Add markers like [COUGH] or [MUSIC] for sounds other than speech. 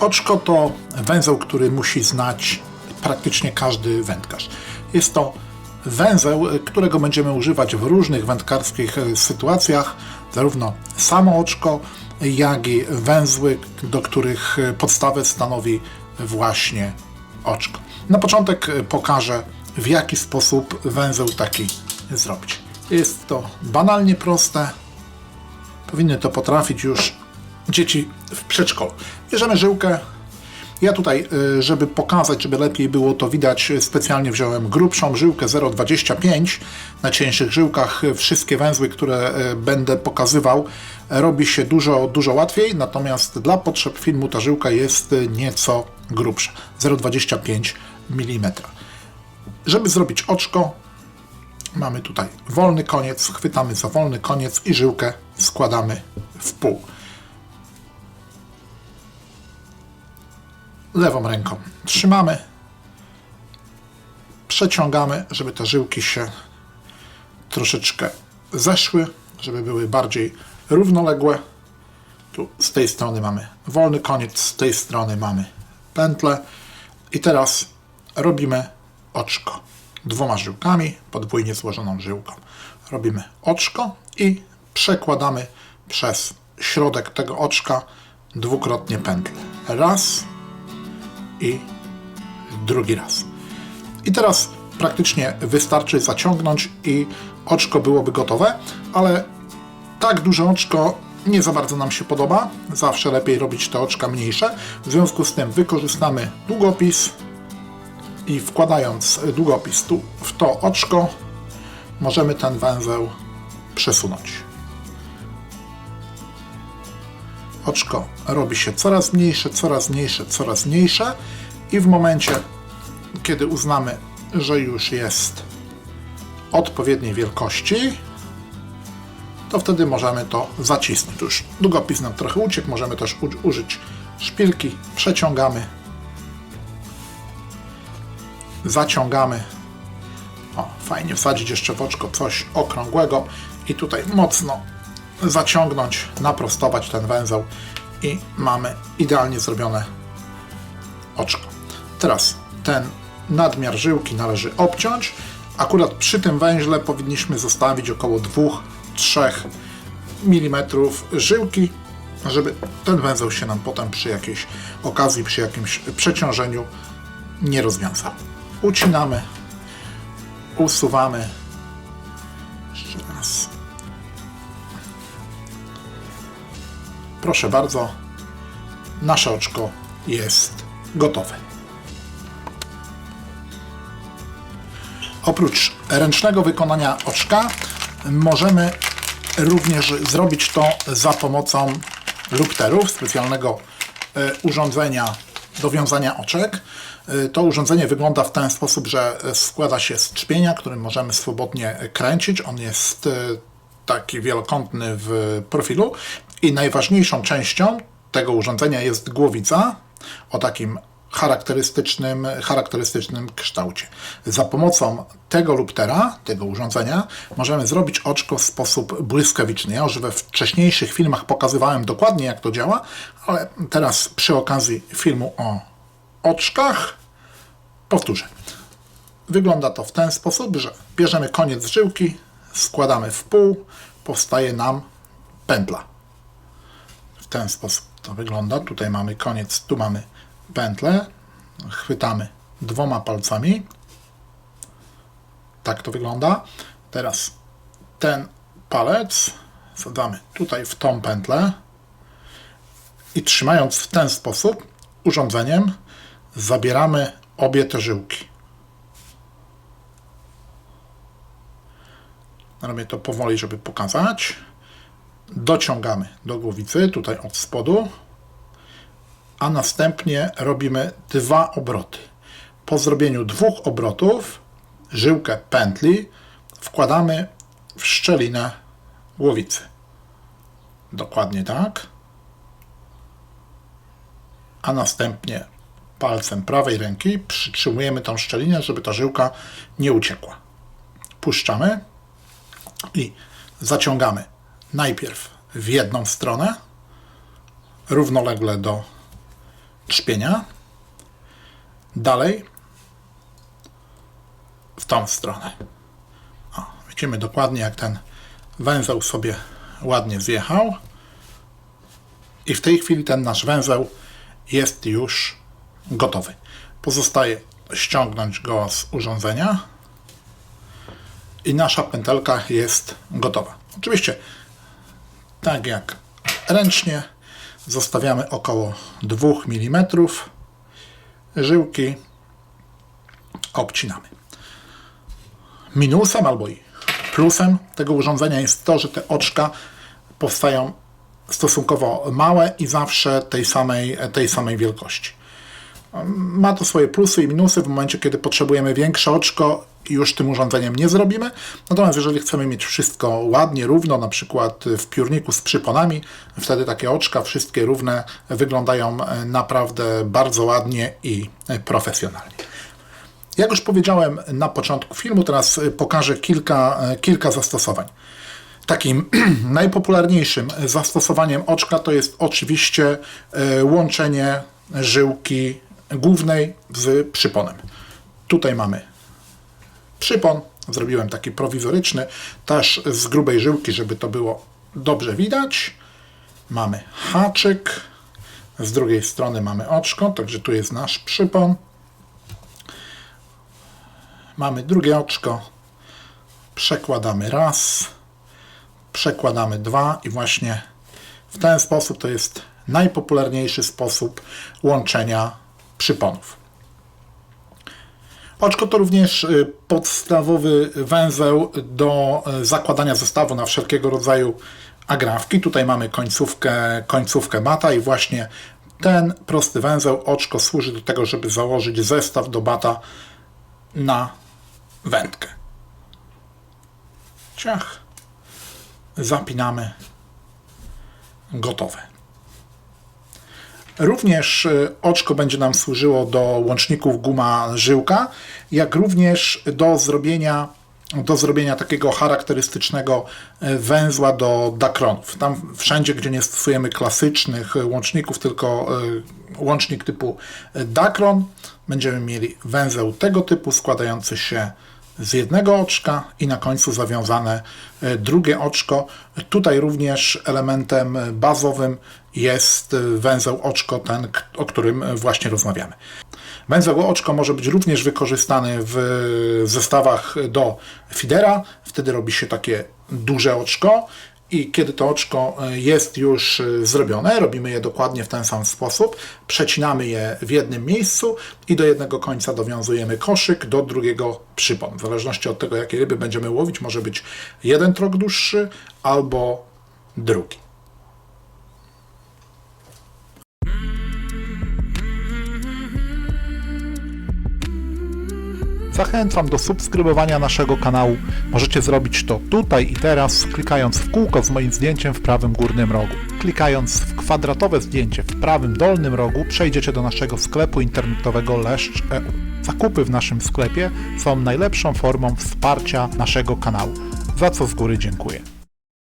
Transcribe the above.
Oczko to węzeł, który musi znać praktycznie każdy wędkarz. Jest to węzeł, którego będziemy używać w różnych wędkarskich e, sytuacjach, zarówno samo oczko, jak i węzły, do których e, podstawę stanowi właśnie oczko. Na początek e, pokażę, w jaki sposób węzeł taki zrobić. Jest to banalnie proste, powinny to potrafić już dzieci w przedszkolu. Bierzemy żyłkę. Ja tutaj, y, żeby pokazać, żeby lepiej było to widać, specjalnie wziąłem grubszą żyłkę 0,25. Na cieńszych żyłkach wszystkie węzły, które y, będę pokazywał, robi się dużo, dużo łatwiej, natomiast dla potrzeb filmu ta żyłka jest y, nieco grubsza, 0,25 mm. Żeby zrobić oczko, mamy tutaj wolny koniec, chwytamy za wolny koniec i żyłkę składamy w pół. Lewą ręką trzymamy, przeciągamy, żeby te żyłki się troszeczkę zeszły, żeby były bardziej równoległe. Tu z tej strony mamy wolny koniec, z tej strony mamy pętlę. I teraz robimy oczko dwoma żyłkami, podwójnie złożoną żyłką. Robimy oczko i przekładamy przez środek tego oczka dwukrotnie pętlę. Raz i drugi raz. I teraz praktycznie wystarczy zaciągnąć i oczko byłoby gotowe, ale tak duże oczko nie za bardzo nam się podoba. Zawsze lepiej robić te oczka mniejsze. W związku z tym wykorzystamy długopis i wkładając długopis tu w to oczko możemy ten węzeł przesunąć. Oczko robi się coraz mniejsze, coraz mniejsze, coraz mniejsze i w momencie, kiedy uznamy, że już jest odpowiedniej wielkości, to wtedy możemy to zacisnąć. Już długopis nam trochę uciekł, możemy też użyć szpilki, przeciągamy, zaciągamy. O, fajnie wsadzić jeszcze w oczko coś okrągłego i tutaj mocno zaciągnąć, naprostować ten węzeł i mamy idealnie zrobione oczko. Teraz ten nadmiar żyłki należy obciąć. Akurat przy tym węźle powinniśmy zostawić około 2-3 mm żyłki, żeby ten węzeł się nam potem przy jakiejś okazji, przy jakimś przeciążeniu nie rozwiązał. Ucinamy, usuwamy. Jeszcze raz. Proszę bardzo, nasze oczko jest gotowe. Oprócz ręcznego wykonania oczka możemy również zrobić to za pomocą lupterów, specjalnego e, urządzenia do wiązania oczek. E, To urządzenie wygląda w ten sposób, że e, składa się z trzpienia, którym możemy swobodnie kręcić. On jest taki wielokątny w profilu i najważniejszą częścią tego urządzenia jest głowica o takim charakterystycznym, charakterystycznym kształcie. Za pomocą tego luptera, tego urządzenia, możemy zrobić oczko w sposób błyskawiczny. Ja już we wcześniejszych filmach pokazywałem dokładnie, jak to działa, ale teraz przy okazji filmu o oczkach powtórzę. Wygląda to w ten sposób, że bierzemy koniec żyłki, składamy w pół, powstaje nam pętla. Ten sposób to wygląda. Tutaj mamy koniec, tu mamy pętlę. Chwytamy dwoma palcami. Tak to wygląda. Teraz ten palec wsadzamy tutaj w tą pętlę i trzymając w ten sposób urządzeniem zabieramy obie te żyłki. Robię to powoli, żeby pokazać. Dociągamy do głowicy, tutaj od spodu, a następnie robimy dwa obroty. Po zrobieniu dwóch obrotów, żyłkę pętli wkładamy w szczelinę głowicy. Dokładnie tak. A następnie palcem prawej ręki przytrzymujemy tą szczelinę, żeby ta żyłka nie uciekła. Puszczamy i zaciągamy najpierw w jedną stronę, równolegle do trzpienia. Dalej w tą stronę. O, widzimy dokładnie, jak ten węzeł sobie ładnie zjechał. I w tej chwili ten nasz węzeł jest już gotowy. Pozostaje ściągnąć go z urządzenia i nasza pętelka jest gotowa. Oczywiście, tak jak ręcznie, zostawiamy około 2 mm. Żyłki obcinamy. Minusem albo i plusem tego urządzenia jest to, że te oczka powstają stosunkowo małe i zawsze tej samej, tej samej wielkości. Ma to swoje plusy i minusy w momencie, kiedy potrzebujemy większe oczko już tym urządzeniem nie zrobimy. Natomiast jeżeli chcemy mieć wszystko ładnie, równo, na przykład w piórniku z przyponami, wtedy takie oczka, wszystkie równe, wyglądają naprawdę bardzo ładnie i profesjonalnie. Jak już powiedziałem na początku filmu, teraz pokażę kilka, kilka zastosowań. Takim [CLEARS THROAT] najpopularniejszym zastosowaniem oczka to jest oczywiście e, łączenie żyłki głównej z przyponem. Tutaj mamy przypon, zrobiłem taki prowizoryczny, też z grubej żyłki, żeby to było dobrze widać. Mamy haczyk, z drugiej strony mamy oczko, także tu jest nasz przypon. Mamy drugie oczko, przekładamy raz, przekładamy dwa i właśnie w ten sposób to jest najpopularniejszy sposób łączenia przyponów. Oczko to również y, podstawowy węzeł do y, zakładania zestawu na wszelkiego rodzaju agrafki. Tutaj mamy końcówkę, końcówkę bata i właśnie ten prosty węzeł oczko służy do tego, żeby założyć zestaw do bata na wędkę. Ciach. Zapinamy. Gotowe. Również y, oczko będzie nam służyło do łączników guma żyłka, jak również do zrobienia, do zrobienia takiego charakterystycznego y, węzła do dakronów. Tam wszędzie, gdzie nie stosujemy klasycznych łączników, tylko y, łącznik typu dakron, będziemy mieli węzeł tego typu składający się z jednego oczka i na końcu zawiązane drugie oczko. Tutaj również elementem bazowym jest węzeł oczko, ten, o którym właśnie rozmawiamy. Węzeł oczko może być również wykorzystany w zestawach do fidera. Wtedy robi się takie duże oczko i kiedy to oczko e, jest już e, zrobione, robimy je dokładnie w ten sam sposób, przecinamy je w jednym miejscu i do jednego końca dowiązujemy koszyk, do drugiego przypon. W zależności od tego, jakie ryby będziemy łowić, może być jeden trok dłuższy albo drugi. Zachęcam do subskrybowania naszego kanału. Możecie zrobić to tutaj i teraz, klikając w kółko z moim zdjęciem w prawym górnym rogu. Klikając w kwadratowe zdjęcie w prawym dolnym rogu, przejdziecie do naszego sklepu internetowego Leszcz.eu. Zakupy w naszym sklepie są najlepszą formą wsparcia naszego kanału, za co z góry dziękuję.